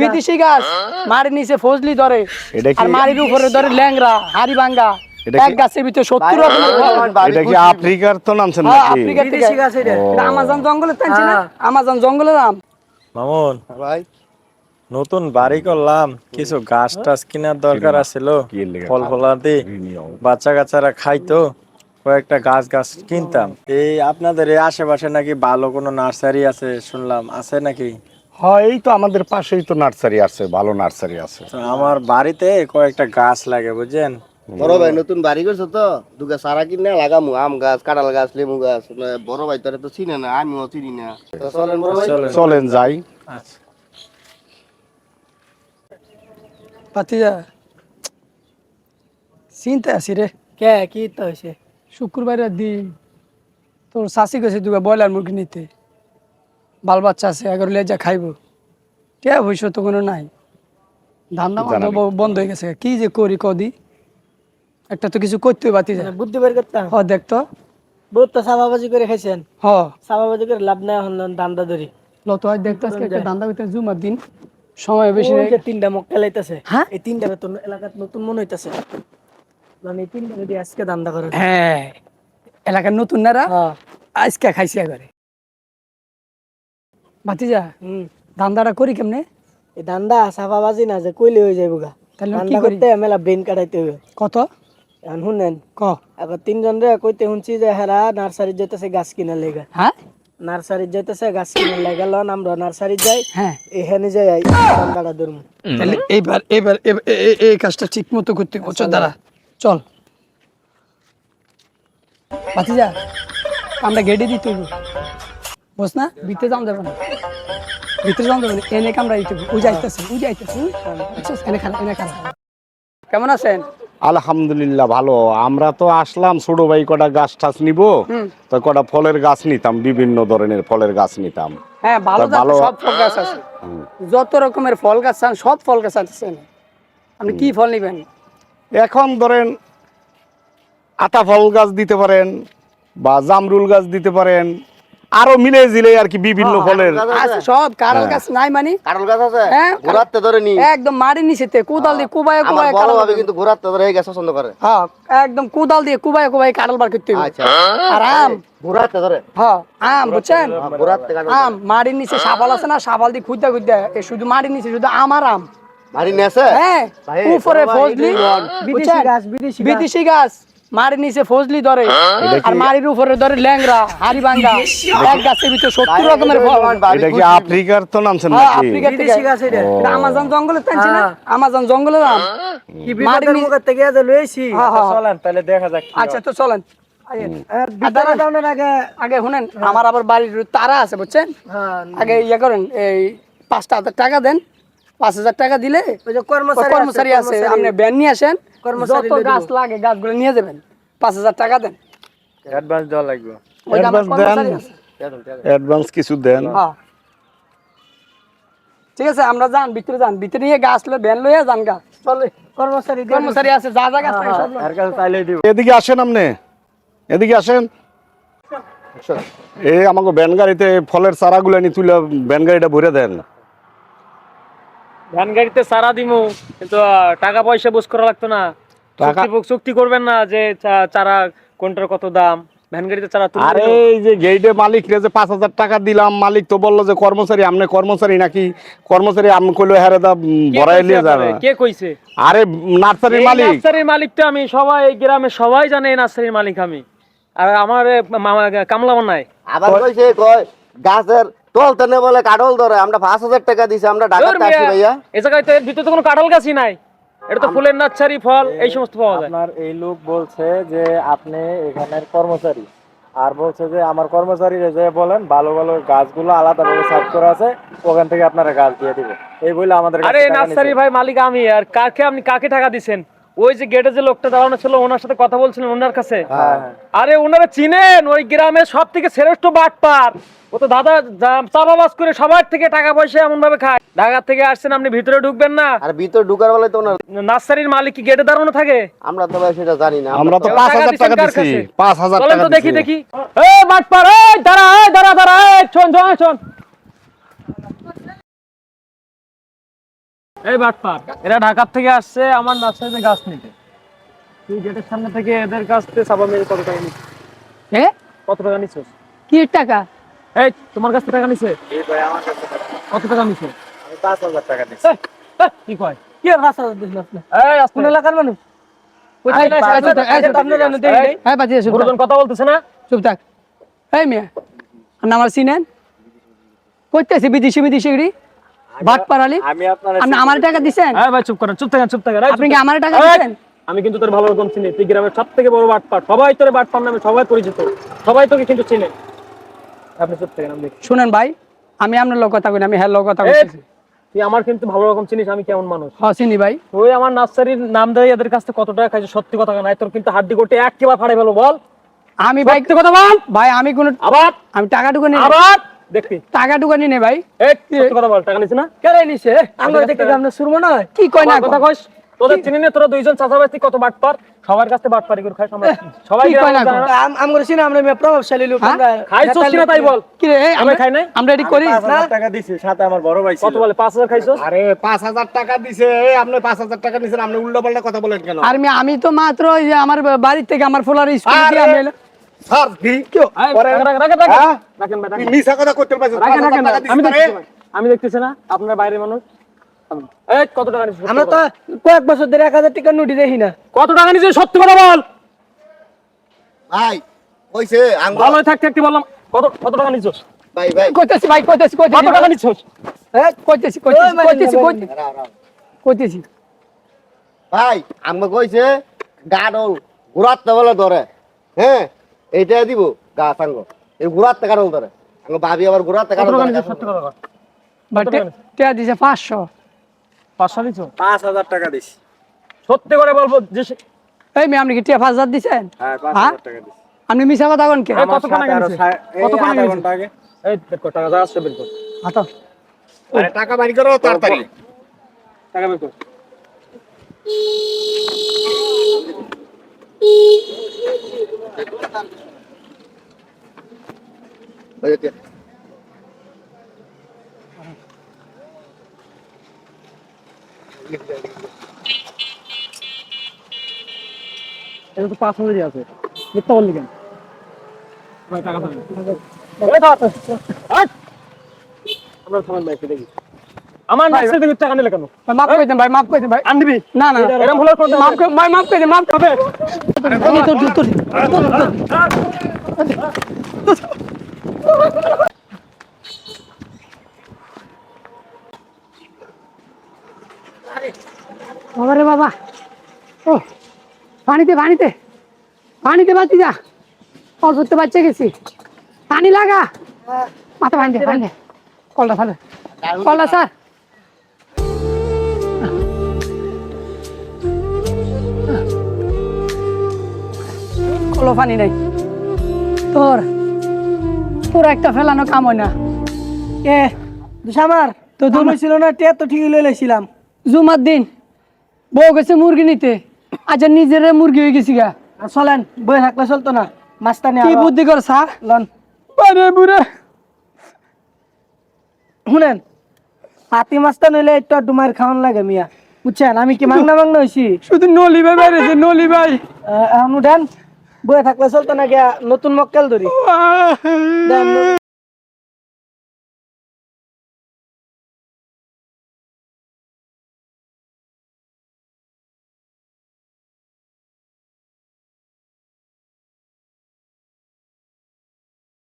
বিদেশি গাছ। মাটির নিচে ফজলি ধরে। আর মাটির উপরে ধরে ল্যাংরা হাড়ি ভাঙ্গা। এক গাছের ভিতরে সত্তর এটা কি আফ্রিকার তো নামছেন নাকি বিদেশি গাছ এটা। এটা আমাজন জঙ্গলে টানছি না। আমাজন জঙ্গলের আম। মামুন ভাই। নতুন বাড়ি করলাম। কিছু গাছ টাছ কেনার দরকার আছিল। ফল ফলাদি বাচ্চা কাচ্চারা খাইতো। কয়েকটা গাছ গাছ কিনতাম। এই আপনাদের এই আশেপাশে নাকি ভালো কোনো নার্সারি আছে শুনলাম। আছে নাকি? হ্যাঁ এই তো আমাদের পাশেই তো নার্সারি আছে ভালো নার্সারি আছে। আমার বাড়িতে কয়েকটা গাছ লাগে বুঝছেন? বড় ভাই নতুন বাড়ি করছ তো? দুগা সারা কিনে লাগামু আম গাছ কাঁঠাল গাছ লেবু গাছ বড় ভাই তোরা তো চিনে না আমিও চিনি না। চলেন বড় ভাই। চলেন। যাই। আচ্ছা। পাতিজা চিন্তা আছি রে। কে কি তো হয়েছে শুক্রবারের দিন তোর শাসি গেছে দুগা ব্রয়লার মুরগি নিতে। বাল বাচ্চা আছে এগারো লেজা খাইব। কে হইস তো কোনো নাই। ধান্দা মান্দা বন্ধ হয়ে গেছে। কি যে করি কদি? একটা তো কিছু করতে বাতি যায় মানে বুদ্ধি বের করতাম হ দেখতো বহুত তো সাবাবাজি করে খাইছেন। হ। সাবাবাজি করে লাভ নাই হন দান্দা ধরি। লত হয় দেখতো আজকে একটা ধান্দা করতে জুমার দিন। সময় বেশি নেই তিনটা মক্কা লাইতেছে হ্যাঁ? এই তিনটা নতুন এলাকাত নতুন মনে হইতাছে। মানে এই তিনটা যদি আজকে দান্দা করে। হ্যাঁ। এলাকার নতুন নারা? আজকে খাইছি করে ভাতিজা হুম। ধান্দাটা করি কেমনে? এই দান্দা সাবাবাজি না যে কইলে হয়ে যাইব গা। তাহলে কি করতে মেলা ব্রেন কাটাইতে হবে। কত? এখন শুনেন ক? এখন তিনজন রে কইতে শুনছি যে হেরা নার্সারি যেতেছে গাছ কিনা লেগা। হ্যাঁ? নার্সারি যেতেছে গাছ কিনা লেগা। লন আমরা নার্সারি যাই। হ্যাঁ। এখানে যাই আই দান্দাটা ধরমু। তাহলে এইবার এবার এবার এই কাজটা ঠিক মতো করতে হবে চল দাঁড়া। চল। ভাতিজা আমরা গেটে দিতে হইব। বস না? ভিতরে যাওয়া যাবে না। ভিতরে যাওয়া যাবে না। এনে কামড়া দিতে হবে। ও যাইতেছে ও যাইতেছে এনে খারাপ এনে খারাপ কেমন আছেন? আলহামদুলিল্লাহ ভালো। আমরা তো আসলাম ছোট ভাই কটা গাছ টাছ নিব। তো কটা ফলের গাছ নিতাম বিভিন্ন ধরনের ফলের গাছ নিতাম। হ্যাঁ ভালো ভালো- সব ফল গাছ আছে। যত রকমের ফল গাছ চান সব ফল গাছ আছে। আপনি কি ফল নেবেন? এখন ধরেন আতা ফল গাছ দিতে পারেন বা জামরুল গাছ দিতে পারেন। আরও মিলে জিলে আর কি বিভিন্ন ফলের আছে সব কাঁঠাল গাছ নাই মানে। কাঁঠাল গাছ আছে? হ্যাঁ, ঘোরাতে ধরে নি। একদম মাটির নিচেতে কোদাল দিয়ে কুবায় কুবায় কাঁঠাল ভাবে কিন্তু ঘোরাতে ধরে এই গাছ পছন্দ করে। হ্যাঁ একদম কোদাল দিয়ে কুবায় কুবায় কাঁঠাল বার করতে আচ্ছা। আর আম। ঘোরাতে ধরে। হ্যাঁ আম বুঝছেন? ঘোরাতে কাঁঠাল আম মাটির নিচে সাবাল আছে না সাবাল দিয়ে খুঁজতে খুঁজতে এ শুধু মাটির নিছে শুধু আম আর আম। মারি নেছে হ্যাঁ উপরে ফজলি। বিদেশি গাছ। বিদেশি গাছ। মাটির নিচে ফজলি ধরে। আর মাটির উপরে ধরে ল্যাংরা হাড়ি ভাঙ্গা। এক গাছের ভিতরে সত্তর রকমের ফল। এটা কি আফ্রিকার তো নামছেন হ্যাঁ, নাকি? আফ্রিকা থেকে। গাছ এটা। এটা আমাজন জঙ্গলে না? হ্যাঁ। আমাজন কি বিপদের নিচে- মুখের থেকে লইছি হ্যাঁ, হ্যাঁ, হ্যাঁ। চলেন তাহলে দেখা যাক আচ্ছা তো চলেন। আইয়েন। ভিতরে যাওয়ার আগে আগে শুনেন আমার আবার বাড়ির তারা আছে বুঝছেন? হ্যাঁ। আগে ইয়ে করেন এই পাঁচটা হাজার টাকা দেন পাঁচ হাজার টাকা দিলে ওই যে কর্মচারী আছে আপনি ব্যান নিয়ে আসেন কর্মচারী যত গাছ লাগে গাছগুলো নিয়ে যাবেন পাঁচ হাজার টাকা দেন। অ্যাডভান্স দেওয়া লাগবে। Advance দেন। অ্যাডভান্স কিছু দেন। হ্যাঁ। ঠিক আছে আমরা যান ভিতরে যান। ভিতরে নিয়ে গাছ লয়ে ভ্যান লইয়া যান গাছ চলে কর্মচারী কর্মচারী আছে যা যা গাছ লাগে সব এর কাছে চাইলেই দিব। এদিকে আসেন আপনি। এদিকে আসেন। এই আমাকে ব্যান গাড়িতে ফলের চারাগুলো নি তুলে ব্যান গাড়িটা ভরে দেন। ভ্যান গাড়িতে সারা দিমু কিন্তু টাকা পয়সা বুঝ করা লাগতো না। টাকা- চুক্তি চুক্তি করবেন না যে চারা কোনটার কত দাম ভ্যান গাড়িতে চারা আরে এই যে গেইটে মালিক রে যে পাঁচ হাজার টাকা দিলাম মালিক তো বলল যে কর্মচারী আপনি কর্মচারী নাকি? কর্মচারী আমি কইলো হ্যাঁ দা কে ভরাই নিয়ে যাবে। কে কইছে? আরে নার্সারির মালিক। নার্সারির মালিক তো আমি সবাই এই গ্রামে সবাই জানে এই নার্সারির মালিক আমি। আর আমার কামলা আবার কইছে কয় গাছের তলতে নে বলে কাঠল ধরে আমরা পাঁচ হাজার টাকা দিছি আমরা ঢাকাতে আসি ভাইয়া। এ জায়গায় তো ভিতরে তো কোনো কাঁঠাল গাছই নাই। এটা তো ফুলের নার্সারি ফল এই সমস্ত পাওয়া যায়। আপনার এই লোক বলছে যে আপনি এখানের কর্মচারী। আর বলছে যে আমার কর্মচারী যে বলেন ভালো ভালো গাছগুলো আলাদাভাবে সাইড করা আছে ওখান থেকে আপনারা গাছ দিয়ে দিবে এই বলে আমাদের আরে নার্সারি ভাই মালিক আমি আর কাকে আপনি কাকে টাকা দিছেন? ওই যে গেটে যে লোকটা দাঁড়ানো ছিল ওনার সাথে কথা বলছিলেন ওনার কাছে। আরে ওনারা চিনেন ওই গ্রামের সব থেকে শ্রেষ্ঠ বাটপার। ও তো দাদা চাপাবাজ করে সবার থেকে টাকা পয়সা এমন ভাবে খায়। ঢাকা থেকে আসছেন আপনি ভিতরে ঢুকবেন না। আর ভিতরে ঢুকার বলে তো ওনার নার্সারির মালিক কি গেটে দাঁড়ানো থাকে? আমরা তো ভাই সেটা জানি না। আমরা তো এবার পাঁচ টাকা দিছি। কাছে? পাঁচ হাজার চলেন টাকা তো দেখি। দেখি। এ বাটপার এই দাঁড়া এই দাঁড়া দাঁড়া এই শোন শোন শোন। এই বাটপার এরা ঢাকার থেকে আসছে আমার নার্সারিতে গাছ নিতে। তুই গেটের সামনে থেকে এদের কাছ থেকে চাপা মেরে কত টাকা নিচ্ছিস? এ? কত টাকা নিচ্ছিস? কি টাকা? এই তোমার কাছ থেকে টাকা নিছে? কত টাকা নিছে? আমি পাঁচ হাজার টাকা দিচ্ছি এই, এই, কি কয়? কি আর রাস্তা দিছিল আপনি? এই কোন এলাকার মানুষ? এই, এই, এই, এই, এই, এটা জানেন, দেই হ্যাঁ বাজি থাক গুরুজন কথা বলতেছে না? চুপ থাক এই মিয়া আপনি আমার চিনেন করতেছি বিদেশি বিদেশি গড়ি আমি আপনার আপনি আমার টাকা দিছেন? এই ভাই চুপ করেন চুপ থাকেন চুপ থাকেন। আপনি কি আমার টাকা দিছেন? আমি কিন্তু তোর ভালো রকম চিনি। তুই গ্রামের সব থেকে বড় বাটপার সবাই তোর বাটপার নামে সবাই পরিচিত। সবাই তোকে কিন্তু চিনে। আপনি চুপ থাকেন আমি শুনেন ভাই আমি আপনার লোক কথা কই আমি হ্যাঁ লোক কথা বলতেছি তুই আমার কিন্তু ভালো রকম চিনিস আমি কেমন মানুষ? হ চিনি ভাই। তুই আমার নার্সারির নাম দেয় এদের কাছ থেকে কত টাকা খাইছিস সত্যি কথা নাই? তোর কিন্তু হাড্ডি কোটে এক কেবার ফাড়ে ফেলো বল। আমি ভাই কথা বল। ভাই আমি কোন আবার? আমি টাকা টুকু নিই আবার? দেখবি। টাকা টুকু নিই ভাই কথা বল টাকা নিছিস না? কেন নিছে? আমরা দেখতে আপনার সুরমা নয়। কি কয় না কথা কইস? তোদের চিনি না তোরা দুইজন চাচাবাতি কত বাটপার সবার কাছে বাটপারি করে খাইস আমরা সবাই কি কয় না গ্রামে জানে? না। আমরা চিনি আমরা মেয়ে প্রভাবশালী লোক হ্যাঁ? আমরা খাইছস কিনা তাই বল। কি রে আমরা আমরা খাই নাই? আমরা এটি করি? পাঁচ হাজার টাকা দিছি সাথে আমার বড় ভাই কত বলে পাঁচ হাজার আরে পাঁচ হাজার টাকা দিছে এই আপনি পাঁচ হাজার টাকা দিছেন আপনি উল্টো পাল্টা কথা বলেন কেন? আর আমি আমি তো মাত্র ওই যে আমার বাড়ি থেকে আমার ফোলার স্কুল দিয়ে আমি এলাম। স্যার কথা করতে পারছিস আমি দেখতেছি। আমি না। আপনার বাইরের মানুষ? এই কত টাকা নিছিস আমরা তো কয়েক বছর ধরে এক হাজার টাকার নোটি দেখি না। কত টাকা নিছিস সত্যি কথা বল। ভাই কইছে ভালো থাকতে থাকতে বললাম। কত কত টাকা নিছিস ভাই ভাই। কইতেছি ভাই কইতেছি কত কইতেছি টাকা নিছিস এই, কইতেছি কইতেছি কইতেছি কইতেছি, রাও, রাও। কইতেছি। ভাই আমাকে কইছে গাডল ঘুরাতে বলে ধরে। হ্যাঁ? এইটা দিব গাছ আঙ্গ এই ঘুরাতে গাডল ধরে। আঙ্গ ভাবি আবার ঘুরাতে কত গাডল ধরে। সত্যি কথা বল ভাই টাকা দিছে? পাঁচশো। পাঁচশো নিছিস পাঁচ হাজার টাকা দিছি। সত্যি করে বলব যে এই মেয়ে আপনি কি টিয়া পাঁচ হাজার দিছেন? হ্যাঁ পাঁচ হ্যাঁ? হাজার টাকা দিছি। আপনি মিশা কথা কোন কে? এই, কত আমার টাকা সাথে আরও নিছিস? সা- এই কত টাকা আধা নিছিস? ঘণ্টা আগে। এই টাকা যা আসছে বের কর। আরে টাকা বাড়ি করো তাড়াতাড়ি। টাকা বের কর। এটা তো পাঁচ হাজারই আছে মিথ্যা বললি কেন টাকা। হাট। আমরা থামেন ভাই একটু দেখি আমার নার্সারি থেকে টাকা নিলে কেন? ভাই মাফ করে দেন ভাই মাফ করে দেন ভাই। আনবি। না না না। এরকম ভুলের করতে মাফ করে ভাই মাফ করে দেন মাফ করে দেন। তোর তোর তোর বাবা রে বাবা। ও পানিতে পানিতে। পানিতে বাতি যা। অল্পতে বাচ্চা গেছি। পানি লাগা। মাথা পানি দে পানি দে। কলটা ফেলে। কলটা স্যার কলো পানি নাই। তোর তোর একটা ফেলানো কাম হয় না। এ দুসামার তো তুমি ছিল না টিয়া তো ঠিকই লই লাইছিলাম। জুমার দিন বউ গেছে মুরগি নিতে আচ্ছা নিজের মুরগি হয়ে গেছি গা। আর চলেন বই থাকলে চলতো না মাস্তানি কি বুদ্ধি কর স্যার লন। আরে বুড়ে। শুনেন হাতি মাস্তা নইলে একটু ডুমার খাওয়ান লাগে মিয়া। বুঝছেন আমি কি মাংনা মাংনা হয়েছি শুধু নলি ভাই বেড়েছে নলি ভাই। উঠেন। বই থাকলে চলতো না গিয়া নতুন মক্কেল ধরি।